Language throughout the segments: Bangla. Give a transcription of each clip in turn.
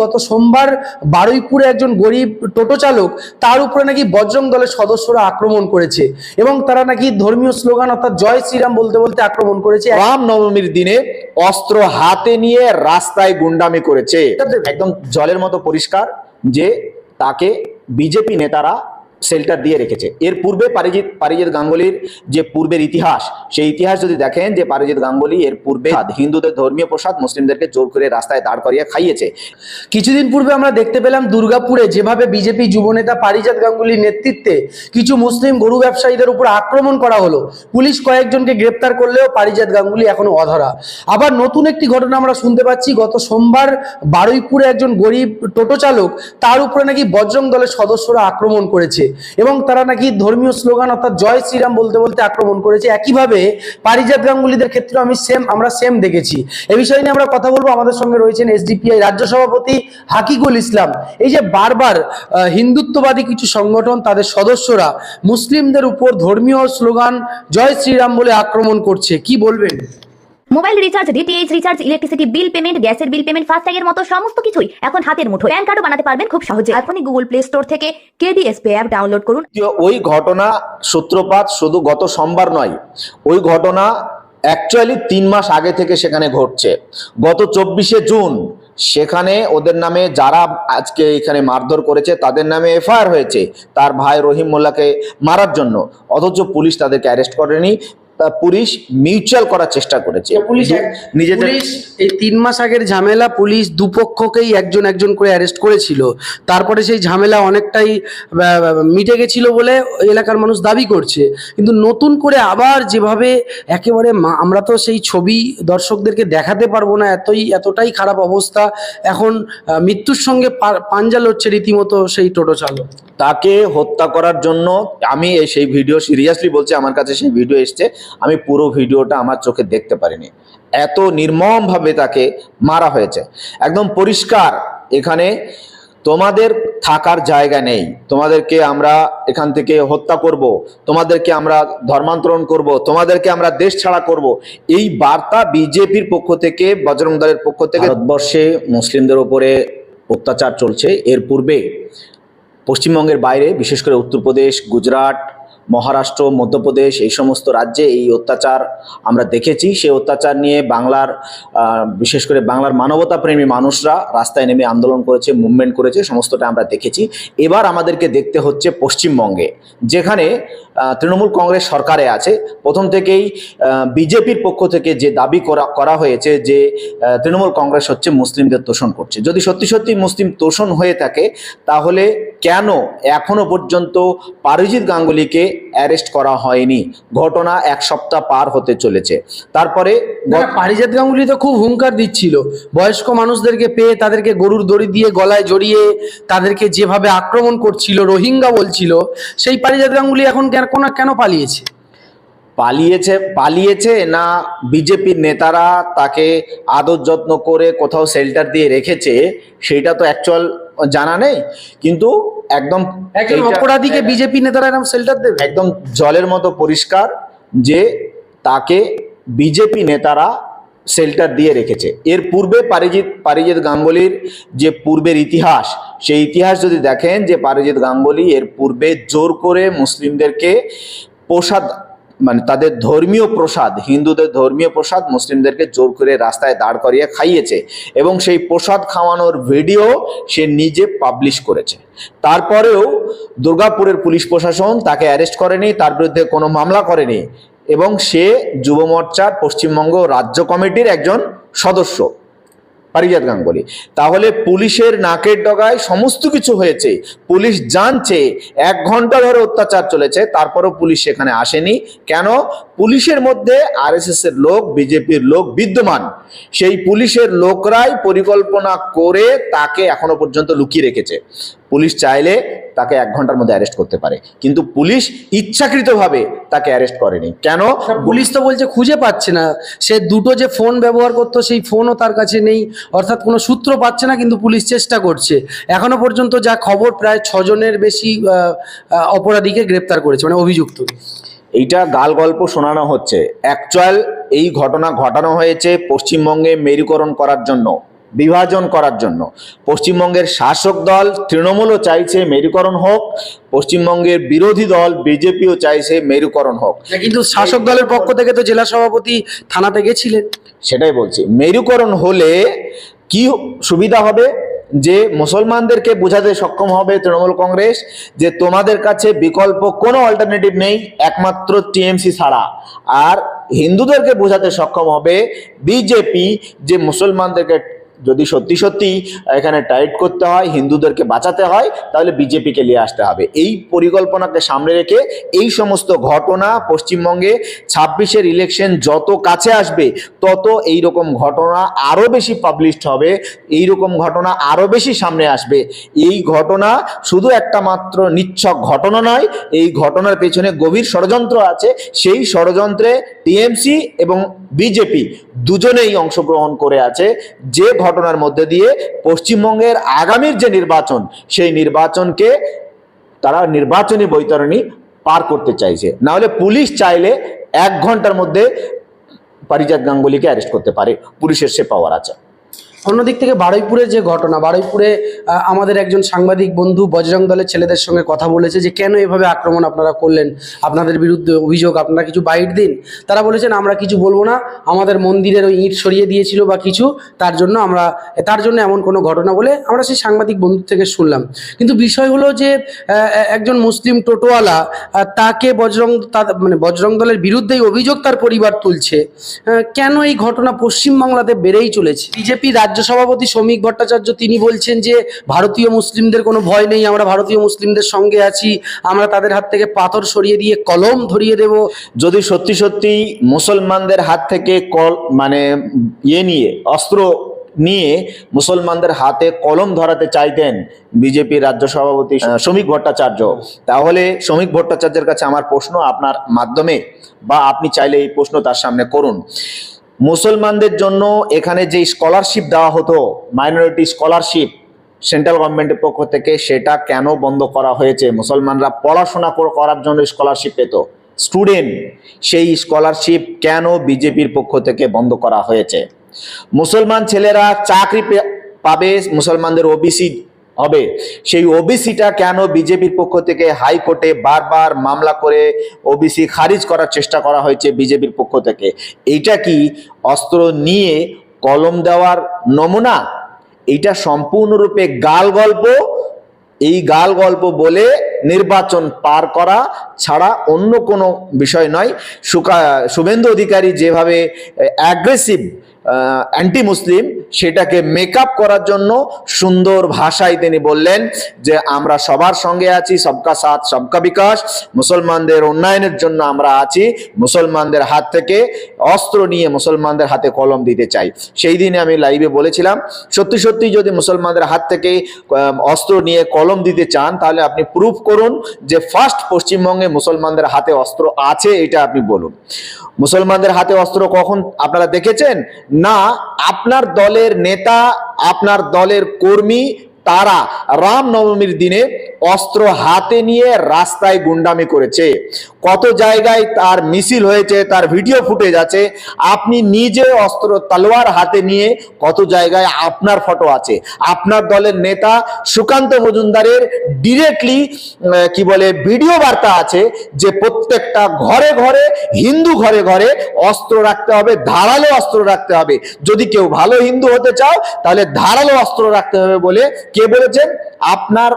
গত সোমবার বারুইপুরে একজন গরিব টোটো চালক তার উপরে নাকি বজরং দলের সদস্যরা আক্রমণ করেছে এবং তারা নাকি ধর্মীয় স্লোগান অর্থাৎ জয় শ্রীরাম বলতে বলতে আক্রমণ করেছে। রাম নবমীর দিনে অস্ত্র হাতে নিয়ে রাস্তায় গুন্ডামি করেছে। একদম জলের মতো পরিষ্কার যে তাকে বিজেপি নেতারা শেল্টার দিয়ে রেখেছে। এর পূর্বে পারিজিৎ পারিজিৎ গাঙ্গুলির যে পূর্বের ইতিহাস, সেই ইতিহাস যদি দেখেন যে পারিজিৎ গাঙ্গুলি এর পূর্বে হিন্দুদের ধর্মীয় প্রসাদ মুসলিমদেরকে জোর করে রাস্তায় দাঁড় করিয়ে খাইয়েছে। কিছুদিন পূর্বে আমরা দেখতে পেলাম দুর্গাপুরে যেভাবে বিজেপি যুবনেতা পারিজাত গাঙ্গুলির নেতৃত্বে কিছু মুসলিম গরু ব্যবসায়ীদের উপর আক্রমণ করা হলো। পুলিশ কয়েকজনকে গ্রেপ্তার করলেও পারিজাত গাঙ্গুলি এখনও অধরা। আবার নতুন একটি ঘটনা আমরা শুনতে পাচ্ছি, গত সোমবার বারুইপুরে একজন গরিব টোটো চালক তার উপরে নাকি বজরং দলের সদস্যরা আক্রমণ করেছে। এবং তারা নাকি ধর্মীয় স্লোগান অর্থাৎ জয় শ্রীরাম বলতে বলতে আক্রমণ করেছে। একইভাবে পারিজাত গাঙ্গুলিদের ক্ষেত্রে আমি সেম আমরা সেম দেখেছি। এ বিষয় নিয়ে আমরা কথা বলব। আমাদের সঙ্গে রয়েছেন এসডিপিআই রাজ্য সভাপতি হাকিকুল ইসলাম। এই যে বারবার হিন্দুত্ববাদী কিছু সংগঠন, তাদের সদস্যরা মুসলিমদের উপর ধর্মীয় স্লোগান জয় শ্রীরাম বলে আক্রমণ করছে, কি বলবেন? Mobile recharge DTH recharge electricity bill payment গ্যাসের বিল পেমেন্ট ফাস্ট্যাগের মতো সমস্ত কিছুই এখন হাতের মুঠো প্যান কার্ডও বানাতে পারবেন খুব সহজে। এখনই গুগল প্লে স্টোর থেকে কেডিএস পে অ্যাপ ডাউনলোড করুন। ওই ঘটনা সূত্রপাত শুধু গত সোমবার নয় ওই ঘটনা অ্যাকচুয়ালি তিন মাস আগে থেকে সেখানে ঘটছে। গত চব্বিশে জুন সেখানে ওদের নামে যারা আজকে এখানে মারধর করেছে তাদের নামে এফআইআর হয়েছে তার ভাই রহিম মোল্লাকে মারার জন্য। অথচ পুলিশ তাদেরকে অ্যারেস্ট করেনি। পুলিশ মিউচুয়াল করার চেষ্টা করেছে। পুলিশ নিজেদের এই তিন মাস আগের ঝামেলা পুলিশ দুপক্ষকেই একজন একজন করে অ্যারেস্ট করেছিল। তারপরে সেই ঝামেলা অনেকটাই মিটে গেছিল বলে এলাকার মানুষ দাবি করছে। কিন্তু নতুন করে আবার যেভাবে একেবারে আমরা তো সেই ছবি দর্শকদেরকে দেখাতে পারব না এতই এতটাই খারাপ অবস্থা। এখন মৃত্যুর সঙ্গে পাঞ্জা লড়ছে রীতিমতো সেই টোটো চালক। তাকে হত্যা করার জন্য আমি সেই ভিডিও সিরিয়াসলি বলছি আমার কাছে সেই ভিডিও এসছে। আমি পুরো ভিডিওটা আমার চোখে দেখতে পারিনি। এত নির্মমভাবে তাকে মারা হয়েছে। একদম পরিষ্কার। এখানে তোমাদের থাকার জায়গা নেই। তোমাদেরকে আমরা এখান থেকে হত্যা করব, তোমাদেরকে আমরা ধর্মান্তরণ করব, তোমাদেরকে আমরা দেশ ছাড়া করব। এই বার্তা বিজেপির পক্ষ থেকে, বজরং দলের পক্ষ থেকে ভারতবর্ষে মুসলিমদের ওপরে অত্যাচার চলছে। এর পূর্বে পশ্চিমবঙ্গের বাইরে, বিশেষ করে উত্তরপ্রদেশ, গুজরাট মহারাষ্ট্র, মধ্যপ্রদেশ, এই সমস্ত রাজ্যে এই অত্যাচার আমরা দেখেছি। সেই অত্যাচার নিয়ে বাংলার বিশেষ করে বাংলার মানবতাপ্রেমী মানুষরা রাস্তায় নেমে আন্দোলন করেছে মুভমেন্ট করেছে, সমস্তটা আমরা দেখেছি। এবার আমাদেরকে দেখতে হচ্ছে পশ্চিমবঙ্গে, যেখানে তৃণমূল কংগ্রেস সরকারে আছে। প্রথম থেকেই বিজেপির পক্ষ থেকে যে দাবি করা করা হয়েছে যে তৃণমূল কংগ্রেস হচ্ছে মুসলিমদের তোষণ করছে। যদি সত্যি সত্যি মুসলিম তোষণ হয়ে থাকে, তাহলে কেন এখনও পর্যন্ত পারিজিৎ গাঙ্গুলিকে অ্যারেস্ট করা হয়নি। ঘটনা এক সপ্তাহ পার হতে চলেছে। তারপরে পারিজাত গাঙ্গুলি তো খুব হুঙ্কার দিচ্ছিল। বয়স্ক মানুষদেরকে পেয়ে তাদেরকে গরুর দড়ি দিয়ে গলায় জড়িয়ে তাদেরকে যেভাবে আক্রমণ করছিল রোহিঙ্গা বলছিল সেই পারিজাত গাঙ্গুলি এখন কেন কোন- কেন পালিয়েছে? পালিয়েছে পালিয়েছে না বিজেপির নেতারা তাকে আদর যত্ন করে কোথাও শেল্টার দিয়ে রেখেছে সেটা তো অ্যাকচুয়াল জানা নেই কিন্তু একদম একজন এইটা- অপরাধীকে বিজেপি নেতারা এরকম শেল্টার দেবে? একদম জলের মতো পরিষ্কার যে তাকে বিজেপি নেতারা শেল্টার দিয়ে রেখেছে। এর পূর্বে পারিজিৎ পারিজিৎ গাঙ্গুলির যে পূর্বের ইতিহাস সেই ইতিহাস যদি দেখেন যে পারিজিৎ গাঙ্গুলি এর পূর্বে জোর করে মুসলিমদেরকে প্রসাদ মানে তাদের ধর্মীয় প্রসাদ, হিন্দুদের ধর্মীয় প্রসাদ মুসলিমদেরকে জোর করে রাস্তায় দাঁড় করিয়ে খাইয়েছে এবং সেই প্রসাদ খাওয়ানোর ভিডিও সে নিজে পাবলিশ করেছে। তারপরেও দুর্গাপুরের পুলিশ প্রশাসন তাকে অ্যারেস্ট করেনি, তার বিরুদ্ধে কোনো মামলা করেনি এবং সে যুব মোর্চার পশ্চিমবঙ্গ রাজ্য কমিটির একজন সদস্য। পারিজাত গাঙ্গুলি। তাহলে পুলিশের নাকের ডগায় সমস্ত কিছু হয়েছে। পুলিশ জানছে, এক ঘণ্টা ধরে অত্যাচার চলেছে, তারপরও পুলিশ সেখানে আসেনি। কেন? পুলিশের মধ্যে আরএসএস এর লোক, বিজেপির লোক বিদ্যমান। সেই পুলিশের লোকরাই পরিকল্পনা করে তাকে এখনও পর্যন্ত লুকিয়ে রেখেছে। পুলিশ চাইলে তাকে এক ঘণ্টার মধ্যে অ্যারেস্ট করতে পারে। কিন্তু পুলিশ ইচ্ছাকৃতভাবে তাকে অ্যারেস্ট করেনি। কেন? পুলিশ তো বলছে খুঁজে পাচ্ছে না। সে দুটো যে ফোন ব্যবহার করতো সেই ফোনও তার কাছে নেই। অর্থাৎ কোনো সূত্র পাচ্ছে না কিন্তু পুলিশ চেষ্টা করছে। এখনও পর্যন্ত যা খবর প্রায় ছজনের বেশি অপরাধীকে গ্রেপ্তার করেছে মানে অভিযুক্ত। এইটা গাল গল্প শোনানো হচ্ছে। অ্যাকচুয়াল এই ঘটনা ঘটানো হয়েছে পশ্চিমবঙ্গে মেরুকরণ করার জন্য। বিভাজন করার জন্য। পশ্চিমবঙ্গের শাসক দল তৃণমূলও চাইছে মেরুকরণ হোক পশ্চিমবঙ্গের বিরোধী দল বিজেপিও চাইছে মেরুকরণ হোক। কিন্তু শাসক দলের পক্ষ থেকে তো জেলা সভাপতি থানাতে গেছিলেন। সেটাই বলছি মেরুকরণ হলে কি সুবিধা হবে? যে মুসলমানদেরকে বোঝাতে সক্ষম হবে তৃণমূল কংগ্রেস যে তোমাদের কাছে বিকল্প কোনো অল্টারনেটিভ নেই একমাত্র টিএমসি ছাড়া। আর হিন্দুদেরকে বোঝাতে সক্ষম হবে বিজেপি যে মুসলমানদেরকে যদি সত্যি সত্যি এখানে টাইট করতে হয়, হিন্দুদেরকে বাঁচাতে হয়, তাহলে বিজেপিকে নিয়ে আসতে হবে। এই পরিকল্পনাকে সামনে রেখে এই সমস্ত ঘটনা পশ্চিমবঙ্গে ছাব্বিশের ইলেকশন যত কাছে আসবে, তত এই রকম ঘটনা আরও বেশি পাবলিশড হবে এই রকম ঘটনা আরও বেশি সামনে আসবে। এই ঘটনা শুধু একটা মাত্র নিচ্ছক ঘটনা নয়, এই ঘটনার পেছনে গভীর ষড়যন্ত্র আছে। সেই ষড়যন্ত্রে টিএমসি এবং বিজেপি দুজনেই অংশগ্রহণ করে আছে। যে ঘটনার মধ্যে দিয়ে পশ্চিমবঙ্গের আগামীর যে নির্বাচন, সেই নির্বাচনকে তারা নির্বাচনী বৈতরণী পার করতে চাইছে। নাহলে পুলিশ চাইলে এক ঘণ্টার মধ্যে পারিজাত গাঙ্গুলিকে অ্যারেস্ট করতে পারে, পুলিশের সে পাওয়ার আছে। অন্যদিক থেকে বারুইপুরের যে ঘটনা, বারুইপুরে আমাদের একজন সাংবাদিক বন্ধু বজরং দলের ছেলেদের সঙ্গে কথা বলেছে যে কেন এভাবে আক্রমণ আপনারা করলেন, আপনাদের বিরুদ্ধে অভিযোগ, আপনারা কিছু বাইট দিন। তারা বলেছেন, আমরা কিছু বলব না, আমাদের মন্দিরের ওই ইট সরিয়ে দিয়েছিল বা কিছু, তার জন্য আমরা, তার জন্য এমন কোনো ঘটনা বলে আমরা সেই সাংবাদিক বন্ধু থেকে শুনলাম। কিন্তু বিষয় হলো যে একজন মুসলিম টোটোওয়ালা তাকে বজরং মানে বজরং দলের বিরুদ্ধেই অভিযোগ তার পরিবার তুলছে। কেন এই ঘটনা পশ্চিমবাংলাতে বেড়েই চলেছে? বিজেপি রাজ্য সভাপতি শ্রমিক ভট্টাচার্য, তিনি বলছেন যে, ভারতীয় মুসলিমদের কোনো ভয় নেই, আমরা ভারতীয় মুসলিমদের সঙ্গে আছি, আমরা তাদের হাত থেকে পাথর সরিয়ে দিয়ে কলম ধরিয়ে দেব। যদি সত্যি সত্যি মুসলমানদের হাত থেকে কল মানে ইয়ে নিয়ে, অস্ত্র নিয়ে মুসলমানদের হাতে কলম ধরাতে চাইতেন বিজেপি রাজ্য সভাপতি শ্রমিক ভট্টাচার্য, তাহলে শ্রমিক ভট্টাচার্যের কাছে আমার প্রশ্ন আপনার মাধ্যমে, বা আপনি চাইলে এই প্রশ্ন তার সামনে করুন। মুসলমানদের জন্য এখানে যে স্কলারশিপ দেওয়া হতো মাইনরিটি স্কলারশিপ সেন্ট্রাল গভর্নমেন্টের পক্ষ থেকে সেটা কেন বন্ধ করা হয়েছে? মুসলমানরা পড়াশোনা করার জন্য স্কলারশিপ পেত। স্টুডেন্ট সেই স্কলারশিপ কেন বিজেপির পক্ষ থেকে বন্ধ করা হয়েছে? মুসলমান ছেলেরা চাকরি পাবে, মুসলমানদের ওবিসি হবে। সেই ওবিসিটা কেন বিজেপির পক্ষ থেকে হাইকোর্টে বারবার মামলা করে ওবিসি খারিজ করার চেষ্টা করা হয়েছে বিজেপির পক্ষ থেকে? এইটা কি অস্ত্র নিয়ে কলম দেওয়ার নমুনা? এটা সম্পূর্ণরূপে গাল গল্প? এই গাল গল্প বলে নির্বাচন পার করা ছাড়া অন্য কোনো বিষয় নয়। সুকা, শুভেন্দু অধিকারী যেভাবে অ্যাগ্রেসিভ অ্যান্টি মুসলিম সেটাকে মেকআপ করার জন্য সুন্দর ভাষায় তিনি বললেন যে, আমরা সবার সঙ্গে আছি, সবকা সাথ, সবকা বিকাশ। মুসলমানদের উন্নয়নের জন্য আমরা আছি। মুসলমানদের হাত থেকে অস্ত্র নিয়ে মুসলমানদের হাতে কলম দিতে চাই। সেই দিনে আমি লাইভে বলেছিলাম, সত্যি সত্যি যদি মুসলমানদের হাত থেকে অস্ত্র নিয়ে কলম দিতে চান, তাহলে আপনি প্রুফ করুন যে ফার্স্ট পশ্চিমবঙ্গে মুসলমানদের হাতে অস্ত্র আছে, এটা আপনি বলুন। মুসলমানদের হাতে অস্ত্র কখন আপনারা দেখেছেন? না, আপনার দলের নেতা, আপনার দলের কর্মী, তারা রামনবমীর দিনে অস্ত্র হাতে নিয়ে রাস্তায় গুন্ডামি করেছে। কত জায়গায় তার মিছিল হয়েছে, তার ভিডিও ফুটেজ আছে। আপনি নিজে অস্ত্র তলোয়ার হাতে নিয়ে কত জায়গায় আপনার ফটো আছে। আপনার দলের নেতা সুকান্ত মজুমদারের ডিরেক্টলি কি বলে ভিডিও বার্তা আছে যে প্রত্যেকটা ঘরে ঘরে, হিন্দু ঘরে ঘরে অস্ত্র রাখতে হবে, ধারালো অস্ত্র রাখতে হবে। যদি কেউ ভালো হিন্দু হতে চাও, তাহলে ধারালো অস্ত্র রাখতে হবে বলে কে বলেছেন? আপনার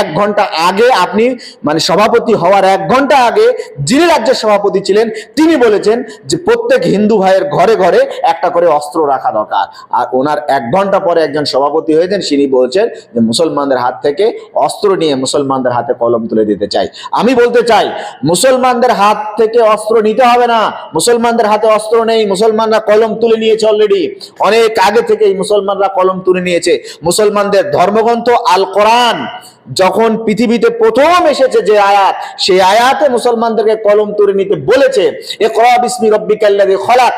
এক ঘণ্টা আগে আপনি মানে সভাপতি হওয়ার এক ঘণ্টা আগে যিনি রাজ্যের সভাপতি ছিলেন, তিনি বলেছেন যে প্রত্যেক হিন্দু ভাইয়ের ঘরে ঘরে একটা করে অস্ত্র রাখা দরকার। আর ওনার এক ঘণ্টা পরে একজন সভাপতি হয়েছেন তিনি বলছেন যে মুসলমানদের হাত থেকে অস্ত্র নিয়ে মুসলমানদের হাতে কলম তুলে দিতে চাই। আমি বলতে চাই, মুসলমানদের হাত থেকে অস্ত্র নিতে হবে না। মুসলমানদের হাতে অস্ত্র নেই, মুসলমানরা কলম তুলে নিয়েছে অলরেডি অনেক আগে থেকেই মুসলমানরা কলম তুলে নিয়েছে। মুসলমানদের ধর্মগ্রন্থ আল কোরআন যখন পৃথিবীতে প্রথম এসেছে যে আয়াত, সেই আয়াতে মুসলমানদেরকে কলম তুলে নিতে বলেছে এ করা বিসমি রব্বিকাল্লাযী খলাক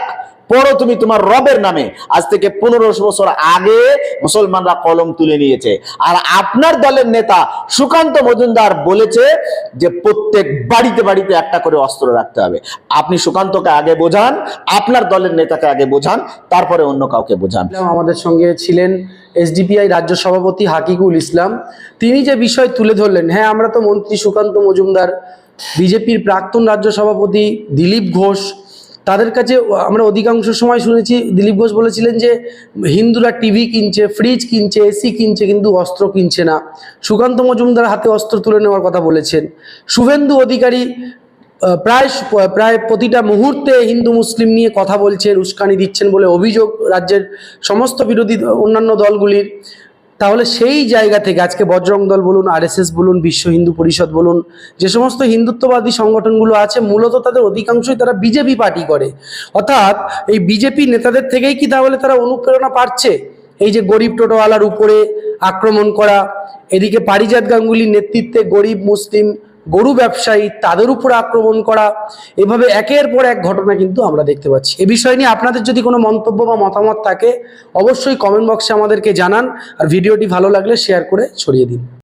পড়ো তুমি তোমার রবের নামে। আজ থেকে পনেরোশো বছর আগে মুসলমানরা কলম তুলে নিয়েছে। আর আপনার দলের নেতা সুকান্ত মজুমদার বলেছে যে প্রত্যেক বাড়িতে বাড়িতে একটা করে অস্ত্র রাখতে হবে। আপনি সুকান্তকে আগে বোঝান, আপনার দলের নেতাকে আগে বোঝান, তারপরে অন্য কাউকে বোঝান। আমাদের সঙ্গে ছিলেন। এসডিপিআই রাজ্য সভাপতি হাকিকুল ইসলাম, তিনি যে বিষয় তুলে ধরলেন হ্যাঁ আমরা তো মন্ত্রী সুকান্ত মজুমদার, বিজেপির প্রাক্তন রাজ্য সভাপতি দিলীপ ঘোষ, তাদের কাছে আমরা অধিকাংশ সময় শুনেছি, দিলীপ ঘোষ বলেছিলেন যে হিন্দুরা টিভি কিনছে, ফ্রিজ কিনছে, এসি কিনছে, কিন্তু অস্ত্র কিনছে না। সুকান্ত মজুমদার হাতে অস্ত্র তুলে নেওয়ার কথা বলেছেন। শুভেন্দু অধিকারী প্রায় প্রায় প্রতিটা মুহূর্তে হিন্দু মুসলিম নিয়ে কথা বলছেন, উস্কানি দিচ্ছেন বলে অভিযোগ রাজ্যের সমস্ত বিরোধী অন্যান্য দলগুলির। তাহলে সেই জায়গা থেকে আজকে বজরং দল বলুন, আরএসএস বলুন, বিশ্ব হিন্দু পরিষদ বলুন, যে সমস্ত হিন্দুত্ববাদী সংগঠনগুলো আছে, মূলত তাদের অধিকাংশই তারা বিজেপি পার্টি করে। অর্থাৎ এই বিজেপি নেতাদের থেকেই কি তাহলে তারা অনুপ্রেরণা পাচ্ছে? এই যে গরিব টোটোওয়ালার উপরে আক্রমণ করা, এদিকে পারিজাত গাঙ্গুলির নেতৃত্বে গরিব, মুসলিম গরু ব্যবসায়ী তাদের উপর আক্রমণ করা, এভাবে একের পর এক ঘটনা কিন্তু আমরা দেখতে পাচ্ছি। এ বিষয় নিয়ে আপনাদের যদি কোনো মন্তব্য বা মতামত থাকে, অবশ্যই কমেন্ট বক্সে আমাদেরকে জানান, আর ভিডিওটি ভালো লাগলে শেয়ার করে ছড়িয়ে দিন।